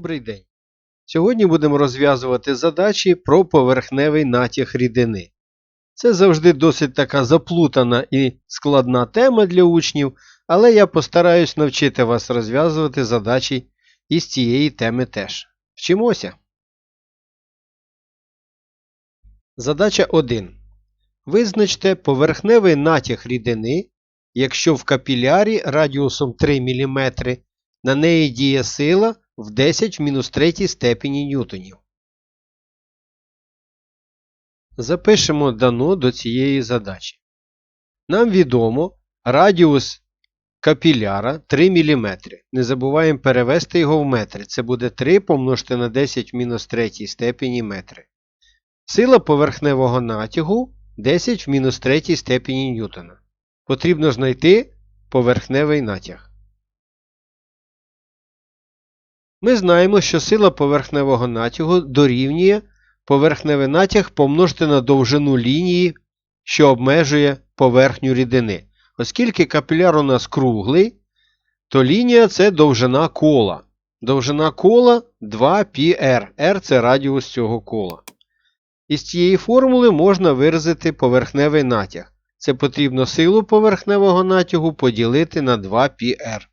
Добрий день! Сьогодні будемо розв'язувати задачі про поверхневий натяг рідини. Це завжди досить така заплутана і складна тема для учнів, але я постараюсь навчити вас розв'язувати задачі із цієї теми теж. Вчимося. Задача 1. Визначте поверхневий натяг рідини, якщо в капілярі радіусом 3 мм на неї діє сила в 10 в мінус третій степені ньютонів. Запишемо дано до цієї задачі. Нам відомо радіус капіляра 3 мм. Не забуваємо перевести його в метри. Це буде 3 помножити на 10 в мінус третій степені метри. Сила поверхневого натягу 10 в мінус третій степені ньютона. Потрібно знайти поверхневий натяг. Ми знаємо, що сила поверхневого натягу дорівнює поверхневий натяг помножити на довжину лінії, що обмежує поверхню рідини. Оскільки капіляр у нас круглий, то лінія це довжина кола. Довжина кола 2πr. R це радіус цього кола. Із цієї формули можна виразити поверхневий натяг. Це потрібно силу поверхневого натягу поділити на 2πr.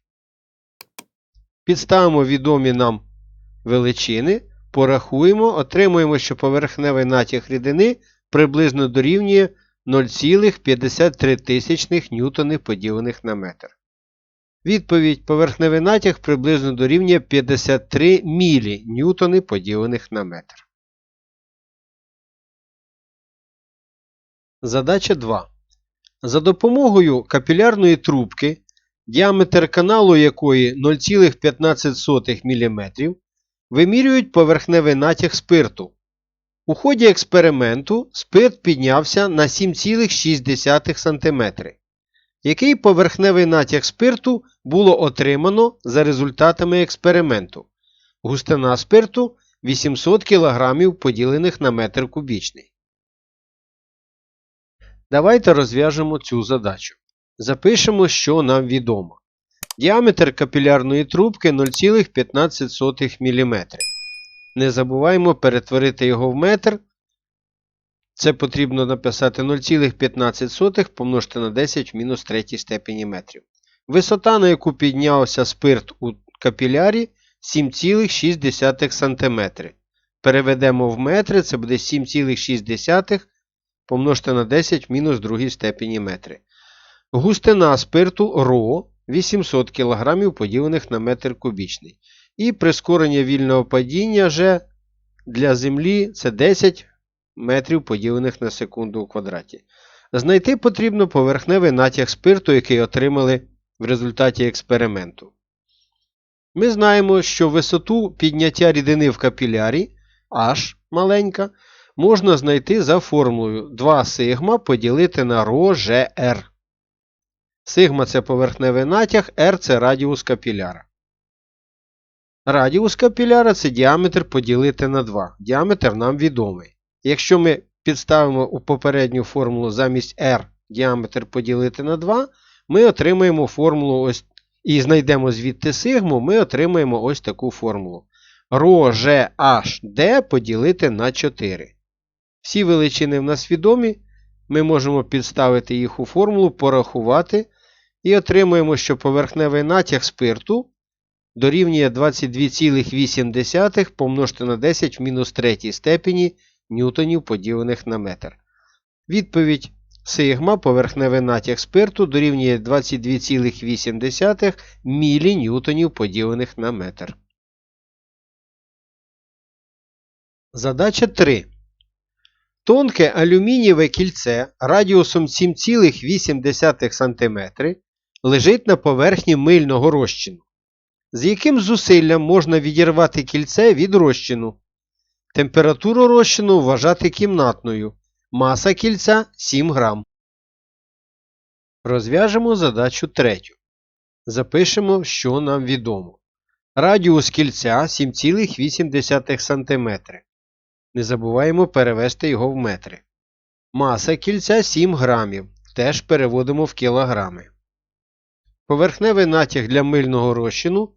Підставимо відомі нам величини, порахуємо, отримуємо, що поверхневий натяг рідини приблизно дорівнює 0,53 ньютони поділених на метр. Відповідь поверхневий натяг приблизно дорівнює 53 мілі ньютони поділених на метр. Задача 2. За допомогою капілярної трубки діаметр каналу якої 0,15 мм, вимірюють поверхневий натяг спирту. У ході експерименту спирт піднявся на 7,6 см. Який поверхневий натяг спирту було отримано за результатами експерименту? Густина спирту 800 кг поділених на метр кубічний. Давайте розв'яжемо цю задачу. Запишемо, що нам відомо. Діаметр капілярної трубки 0,15 мм. Не забуваємо перетворити його в метр. Це потрібно написати 0,15 помножити на 10 в мінус 3 степені метрів. Висота, на яку піднявся спирт у капілярі 7,6 см. Переведемо в метри, це буде 7,6 помножити на 10 в мінус 2 степені метри. Густина спирту ро 800 кг поділених на метр кубічний. І прискорення вільного падіння G для Землі це 10 метрів поділених на секунду у квадраті. Знайти потрібно поверхневий натяг спирту, який отримали в результаті експерименту. Ми знаємо, що висоту підняття рідини в капілярі H маленька, можна знайти за формулою 2 сигма поділити на ρ Сигма це поверхневий натяг, R це радіус капіляра. Радіус капіляра це діаметр поділити на 2. Діаметр нам відомий. Якщо ми підставимо у попередню формулу замість R діаметр поділити на 2, ми отримаємо формулу ось і знайдемо звідти сигму, ми отримаємо ось таку формулу. ρ поділити на 4. Всі величини в нас відомі. Ми можемо підставити їх у формулу, порахувати. І отримуємо, що поверхневий натяг спирту дорівнює 22,8 помножити на 10 в мінус 3 степені ньютонів поділених на метр. Відповідь сигма поверхневий натяг спирту дорівнює 22,8 мілі ньютонів поділених на метр. Задача 3. Тонке алюмінієве кільце радіусом 7,8 см лежить на поверхні мильного розчину. З яким зусиллям можна відірвати кільце від розчину? Температуру розчину вважати кімнатною. Маса кільця 7 грам. Розв'яжемо задачу третю. Запишемо, що нам відомо. Радіус кільця 7,8 см. Не забуваємо перевести його в метри. Маса кільця 7 грамів. Теж переводимо в кілограми. Поверхневий натяг для мильного розчину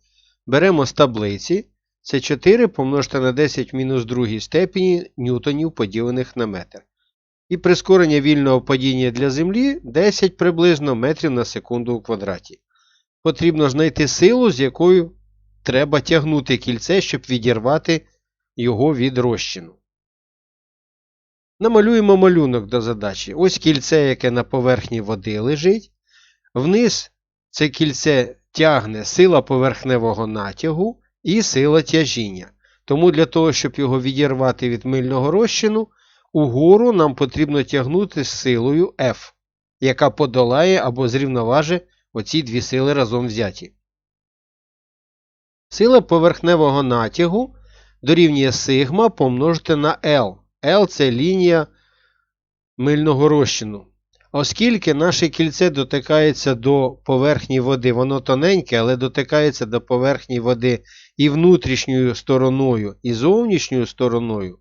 беремо з таблиці це 4 помножити на 10 мінус 2 степені ньютонів поділених на метр. І прискорення вільного падіння для Землі 10 приблизно метрів на секунду у квадраті. Потрібно знайти силу, з якою треба тягнути кільце, щоб відірвати його від розчину. Намалюємо малюнок до задачі. Ось кільце, яке на поверхні води лежить. Вниз це кільце тягне сила поверхневого натягу і сила тяжіння. Тому для того, щоб його відірвати від мильного розчину, угору нам потрібно тягнути з силою F, яка подолає або зрівноважить оці дві сили разом взяті. Сила поверхневого натягу дорівнює сигма помножити на L. L це лінія мильного розчину. Оскільки наше кільце дотикається до поверхні води, воно тоненьке, але дотикається до поверхні води і внутрішньою стороною, і зовнішньою стороною,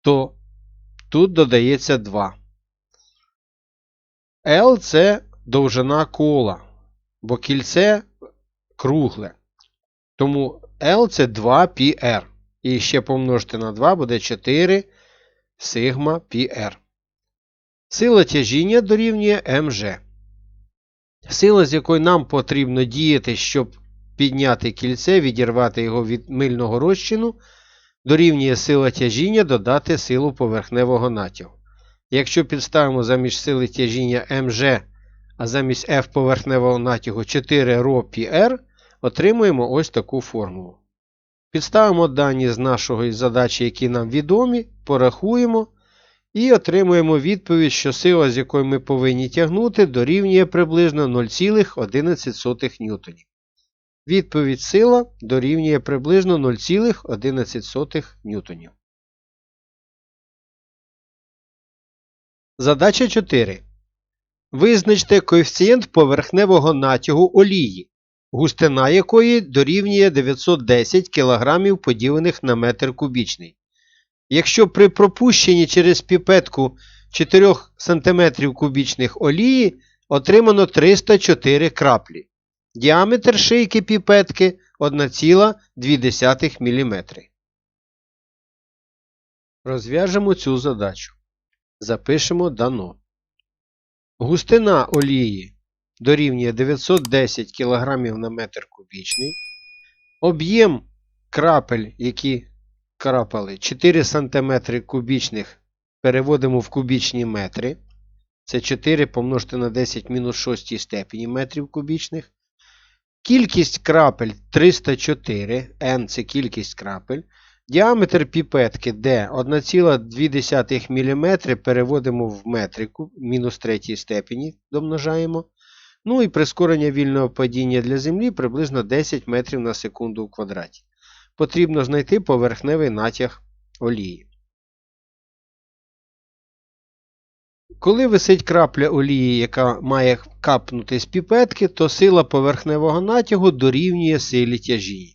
то тут додається 2. L це довжина кола, бо кільце кругле. Тому L це 2πr. І ще помножити на 2 буде 4 сигма πr. Сила тяжіння дорівнює МЖ. Сила, з якою нам потрібно діяти, щоб підняти кільце, відірвати його від мильного розчину, дорівнює сила тяжіння додати силу поверхневого натягу. Якщо підставимо замість сили тяжіння МЖ, а замість F поверхневого натягу 4 ρ отримуємо ось таку формулу. Підставимо дані з нашої задачі, які нам відомі, порахуємо. І отримуємо відповідь, що сила, з якою ми повинні тягнути, дорівнює приблизно 0,11 ньютонів. Відповідь сила дорівнює приблизно 0,11 ньютонів. Задача 4. Визначте коефіцієнт поверхневого натягу олії, густина якої дорівнює 910 кг поділених на метр кубічний. Якщо при пропущенні через піпетку 4 см кубічних олії отримано 304 краплі. Діаметр шийки піпетки 1,2 мм. Розв'яжемо цю задачу. Запишемо дано. Густина олії дорівнює 910 кг на метр кубічний. Об'єм крапель, які крапали 4 см кубічних переводимо в кубічні метри. Це 4 помножити на 10 мінус 6 степені метрів кубічних. Кількість крапель 304, n це кількість крапель. Діаметр піпетки D 1,2 мм переводимо в метрику мінус 3 степені домножаємо. Ну і прискорення вільного падіння для Землі приблизно 10 метрів на секунду в квадраті потрібно знайти поверхневий натяг олії. Коли висить крапля олії, яка має капнути з піпетки, то сила поверхневого натягу дорівнює силі тяжіння.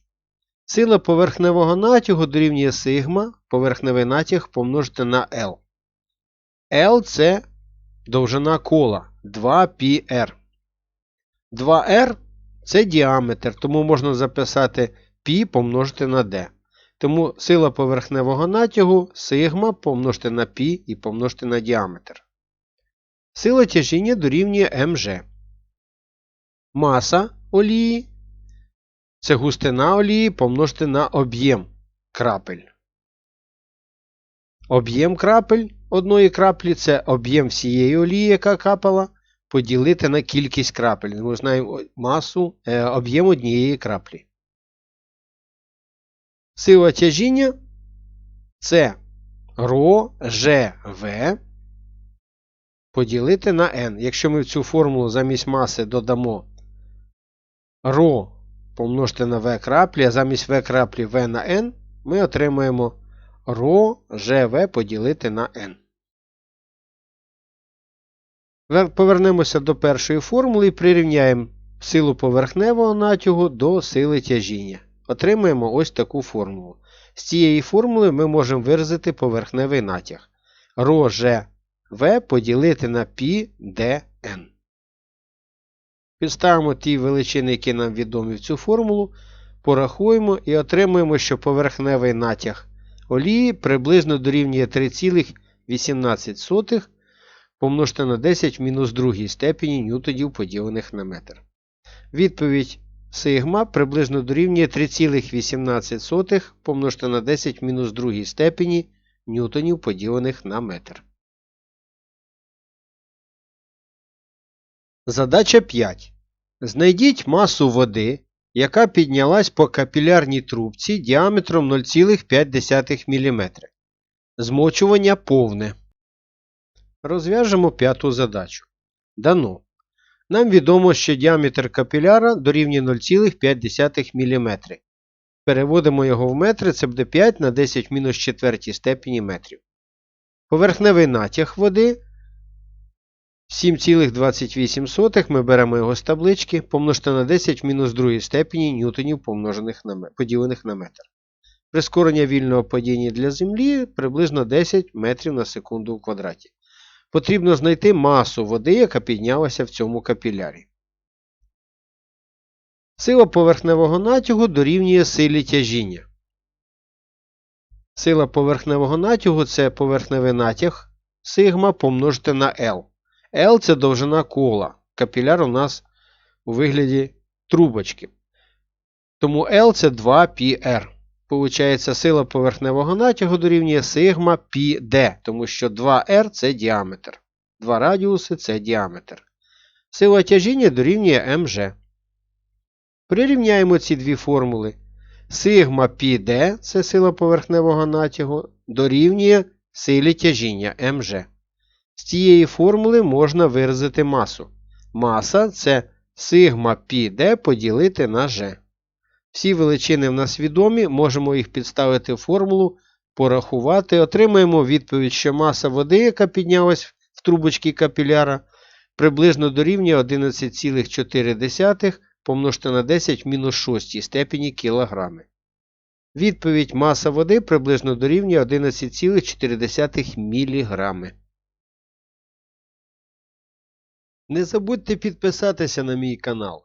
Сила поверхневого натягу дорівнює сигма, поверхневий натяг помножити на L. L це довжина кола 2πr. 2r це діаметр, тому можна записати π помножити на d. Тому сила поверхневого натягу сигма помножити на π і помножити на діаметр. Сила тяжіння дорівнює МЖ. Маса олії це густина олії помножити на об'єм крапель. Об'єм крапель одної краплі це об'єм всієї олії, яка капала, поділити на кількість крапель. Ми знаємо масу е, об'єм однієї краплі. Сила тяжіння це ро ЖВ поділити на n. Якщо ми в цю формулу замість маси додамо ро помножити на v краплі, а замість v краплі v на n, ми отримаємо ро ЖВ поділити на n. Повернемося до першої формули і прирівняємо силу поверхневого натягу до сили тяжіння. Отримаємо ось таку формулу. З цієї формули ми можемо виразити поверхневий натяг. Ро В поділити на π Підставимо ті величини, які нам відомі в цю формулу. Порахуємо і отримуємо, що поверхневий натяг олії приблизно дорівнює 3,18 помножте на 10 в мінус другій степені ньютонів поділених на метр. Відповідь сигма приблизно дорівнює 3,18 помножте на 10 в мінус другій степені ньютонів поділених на метр. Задача 5. Знайдіть масу води, яка піднялась по капілярній трубці діаметром 0,5 мм. Змочування повне. Розв'яжемо п'яту задачу. Дано. Нам відомо, що діаметр капіляра дорівнює 0,5 мм. Переводимо його в метри, це буде 5 на 10 мінус 4 степені метрів. Поверхневий натяг води 7,28 ми беремо його з таблички, помножте на 10 мінус 2 степені ньютонів помножених на, поділених на метр. Прискорення вільного падіння для Землі приблизно 10 метрів на секунду в квадраті. Потрібно знайти масу води, яка піднялася в цьому капілярі. Сила поверхневого натягу дорівнює силі тяжіння. Сила поверхневого натягу це поверхневий натяг сигма помножити на L. L це довжина кола. Капіляр у нас у вигляді трубочки. Тому L це 2πr. Получається, сила поверхневого натягу дорівнює сигма пі d, тому що 2R це діаметр. 2 радіуси це діаметр. Сила тяжіння дорівнює МЖ. Прирівняємо ці дві формули. Сигма пі d, це сила поверхневого натягу, дорівнює силі тяжіння МЖ. З цієї формули можна виразити масу. Маса це сигма пі d поділити на G. Всі величини в нас відомі, можемо їх підставити в формулу, порахувати. Отримаємо відповідь, що маса води, яка піднялась в трубочці капіляра, приблизно дорівнює 11,4 помножити на 10 в мінус 6 степені кілограми. Відповідь маса води приблизно дорівнює 11,4 міліграми. Не забудьте підписатися на мій канал.